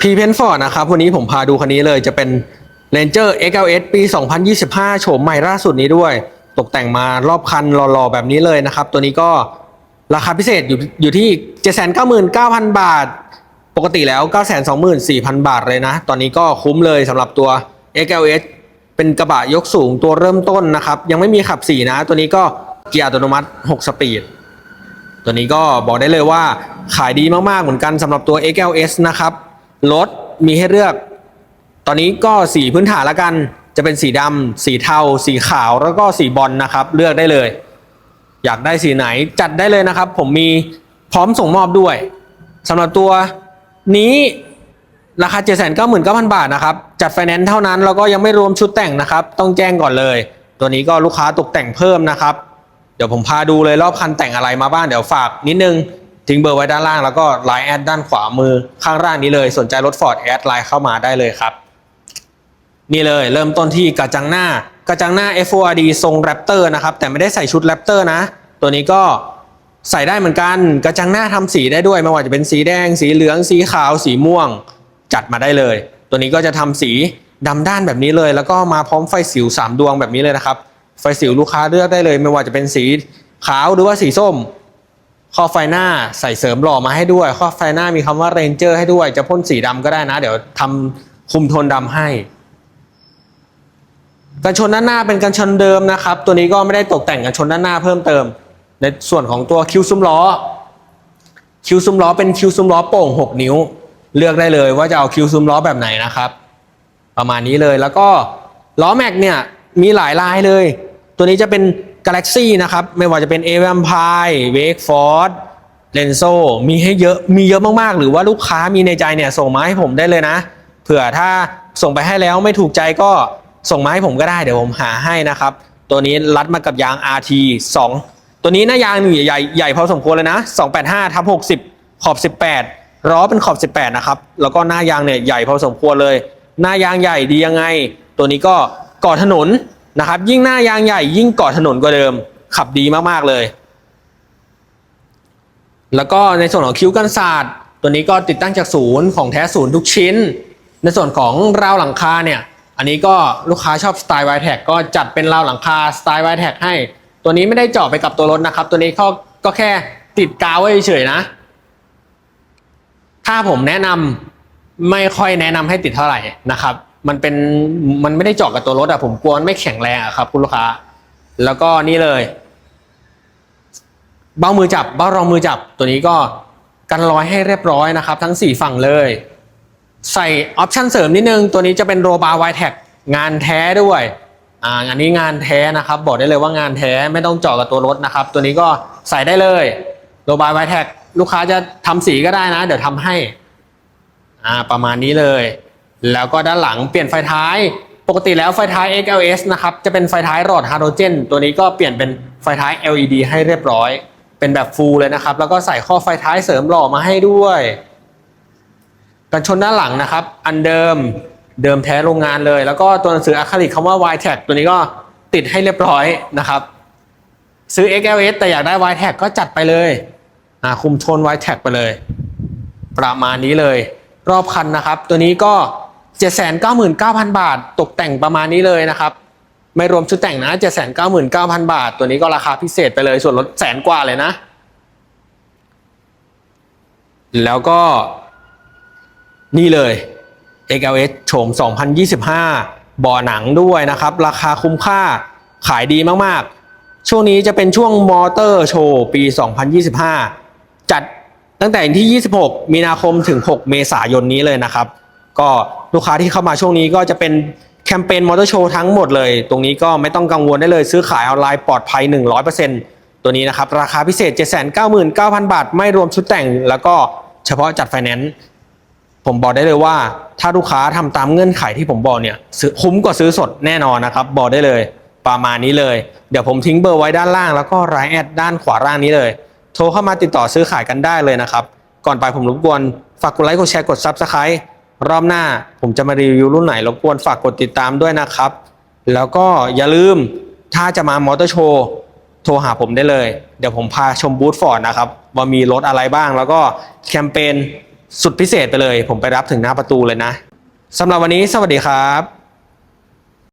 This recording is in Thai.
พีเพนฟอร์ดนะครับ วันนี้ผมพาดูคันนี้เลยจะเป็น Ranger XLS ปี 2025 โฉมใหม่ล่าสุดนี้ด้วย ตกแต่งมารอบคันหล่อๆ แบบนี้เลยนะครับ ตัวนี้ก็ราคาพิเศษอยู่อยู่ที่ 799,000 บาท ปกติแล้ว 924,000 บาทเลยนะ ตอนนี้ก็คุ้มเลยสำหรับตัว XLS เป็นกระบะยกสูงตัวเริ่มต้นนะครับ ยังไม่มีขับสีนะ ตัวนี้ก็เกียร์อัตโนมัติ 6 สปีด ตัวนี้ก็บอกได้เลยว่าขายดีมากๆเหมือนกันสำหรับตัว XLS นะครับ รถมีให้เลือก ตอนนี้ก็สีพื้นฐานละกัน จะเป็นสีดำสีเทา สีขาวแล้วก็สีบอลนะครับ เลือกได้เลย อยากได้สีไหนจัดได้เลยนะครับ ผมมีพร้อมส่งมอบด้วยสำหรับตัวนี้ราคา 7 9 9 0 0 บาทนะครับ จัดไฟแนนซ์เท่านั้น แล้วก็ยังไม่รวมชุดแต่งนะครับ ต้องแจ้งก่อนเลย ตัวนี้ก็ลูกค้าตกแต่งเพิ่มนะครับ เดี๋ยวผมพาดูเลยรอบคันแต่งอะไรมาบ้างเดี๋ยวฝากนิดนึง ทิ้งเบอร์ไว้ด้านล่างแล้วก็ไลน์แอดด้านขวามือข้างล่างนี้เลย สนใจรถฟอร์ดแอดไลน์เข้ามาได้เลยครับ นี่เลยเริ่มต้นที่กระจังหน้ากระจังหน้า FORD ทรงแรปเตอร์นะครับ แต่ไม่ได้ใส่ชุดแรปเตอร์นะ ตัวนี้ก็ใส่ได้เหมือนกันกระจังหน้าทำสีได้ด้วยไม่ว่าจะเป็นสีแดง สีเหลือง สีขาว สีม่วง จัดมาได้เลย ตัวนี้ก็จะทำสีดำด้านแบบนี้เลย แล้วก็มาพร้อมไฟสิว 3 ดวงแบบนี้เลยนะครับ ไฟสิวลูกค้าเลือกได้เลย ไม่ว่าจะเป็นสีขาวหรือว่าสีส้ม ข้อไฟหน้าใส่เสริมหล่อมาให้ด้วย ข้อไฟหน้ามีคำว่า Ranger ให้ด้วย จะพ่นสีดำก็ได้นะ เดี๋ยวทำคุมโทนดำให้กันชนด้านหน้าเป็นกันชนเดิมนะครับ ตัวนี้ก็ไม่ได้ตกแต่งกันชนด้านหน้าเพิ่มเติม ในส่วนของตัวคิ้วซุ้มล้อ คิ้วซุ้มล้อเป็นคิ้วซุ้มล้อโป่ง 6 นิ้ว เลือกได้เลยว่าจะเอาคิ้วซุ้มล้อแบบไหนนะครับ ประมาณนี้เลยแล้วก็ล้อแม็กเนี่ยมีหลายลายเลย ตัวนี้จะเป็น Galaxy นะครับ ไม่ว่าจะเป็น a v a m p i r e Wake Ford Lenso มีให้เยอะมีเยอะมากๆ หรือว่าลูกค้ามีในใจเนี่ยส่งมาให้ผมได้เลยนะ เผื่อถ้าส่งไปให้แล้วไม่ถูกใจก็ส่งมาให้ผมก็ได้เดี๋ยวผมหาให้นะครับ ตัวนี้รัดมากับยาง RT 2 ตัวนี้หน้ายางใหญ่ใหญ่ใหญ่พอสมควรเลยนะ 285ทับ60 ขอบ 18ล้อเป็นขอบ 18 นะครับ แล้วก็หน้ายางเนี่ยใหญ่พอสมควรเลย หน้ายางใหญ่ดียังไง ตัวนี้ก็ก่อถนน นะครับ ยิ่งหน้ายางใหญ่ ยิ่งก่อถนนกว่าเดิม ขับดีมากๆเลย แล้วก็ในส่วนของคิ้วกันศาสตร์ตัวนี้ก็ติดตั้งจากศูนย์ของแท้ศูนย์ทุกชิ้น ในส่วนของราวหลังคาเนี่ย อันนี้ก็ลูกค้าชอบสไตล์ไวแท็กก็จัดเป็นราวหลังคาสไตล์ไวแท็กให้ ตัวนี้ไม่ได้เจาะไปกับตัวรถนะครับ ตัวนี้เขาก็แค่ติดกาวไว้เฉยๆนะ ถ้าผมแนะนำไม่ค่อยแนะนำให้ติดเท่าไหร่นะครับ มันเป็นมันไม่ได้เจาะกับตัวรถอะผมกลัวมันไม่แข็งแรงอะครับ คุณลูกค้า แล้วก็นี่เลย เบ้ามือจับเบ้ารองมือจับตัวนี้ก็กันรอยให้เรียบร้อยนะครับ ทั้ง 4 ฝั่งเลย ใส่ออปชันเสริมนิดนึง ตัวนี้จะเป็นโรบาไวแท็กงานแท้ด้วยอ่างานนี้งานแท้นะครับ บอกได้เลยว่างานแท้ไม่ต้องเจาะกับตัวรถนะครับ ตัวนี้ก็ใส่ได้เลยโรบาไวแท็กลูกค้าจะทำสีก็ได้นะ เดี๋ยวทำให้อ่าประมาณนี้เลย แล้วก็ด้านหลังเปลี่ยนไฟท้าย ปกติแล้วไฟท้าย XLS นะครับ จะเป็นไฟท้ายหลอดฮาโดรเจน ตัวนี้ก็เปลี่ยนเป็นไฟท้าย LED ให้เรียบร้อย เป็นแบบฟูลเลยนะครับ แล้วก็ใส่ข้อไฟท้ายเสริมหล่อมาให้ด้วย กันชนด้านหลังนะครับ อันเดิม เดิมแท้โรงงานเลย แล้วก็ตัวหนังสืออะคริลิกคำว่า y t a g ตัวนี้ก็ติดให้เรียบร้อยนะครับ ซื้อ XLS แต่อยากได้ y t a g ก็จัดไปเลยอ่าคุมโทน y t a g ไปเลย ประมาณนี้เลย รอบคันนะครับ ตัวนี้ก็ 799,000 บาท ตกแต่งประมาณนี้เลยนะครับ ไม่รวมชุดแต่งนะ 799,000 บาท ตัวนี้ก็ราคาพิเศษไปเลยส่วนลดแสนกว่าเลยนะ แล้วก็นี่เลย XLS โฉม 2025 บ่อหนังด้วยนะครับ ราคาคุ้มค่าขายดีมากๆ ช่วงนี้จะเป็นช่วงมอเตอร์โชว์ปี 2025 จัดตั้งแต่ที่ 26 มีนาคมถึง 6 เมษายนนี้เลยนะครับ ก็ลูกค้าที่เข้ามาช่วงนี้ก็จะเป็นแคมเปญมอเตอร์โชว์ทั้งหมดเลย ตรงนี้ก็ไม่ต้องกังวลได้เลยซื้อขายออนไลน์ปลอดภัย 100%ตัวนี้นะครับราคาพิเศษ 799,000 บาท ไม่รวมชุดแต่ง แล้วก็เฉพาะจัดไฟแนนซ์ผมบอกได้เลยว่า ถ้าลูกค้าทำตามเงื่อนไขที่ผมบอกเนี่ยคุ้มกว่าซื้อสดแน่นอนนะครับ บอกได้เลยประมาณนี้เลย เดี๋ยวผมทิ้งเบอร์ไว้ด้านล่าง แล้วก็รายแอดด้านขวาล่างนี้เลย โทรเข้ามาติดต่อซื้อขายกันได้เลยนะครับ ก่อนไปผมรบกวนฝากกดไลค์กดแชร์กด Subscribe รอบหน้าผมจะมารีวิวรุ่นไหนรบกวนฝากกดติดตามด้วยนะครับ แล้วก็อย่าลืมถ้าจะมามอเตอร์โชว์โทรหาผมได้เลย เดี๋ยวผมพาชมบูธฟอร์ดนะครับว่ามีรถอะไรบ้าง แล้วก็แคมเปญสุดพิเศษไปเลย ผมไปรับถึงหน้าประตูเลยนะสำหรับวันนี้สวัสดีครับ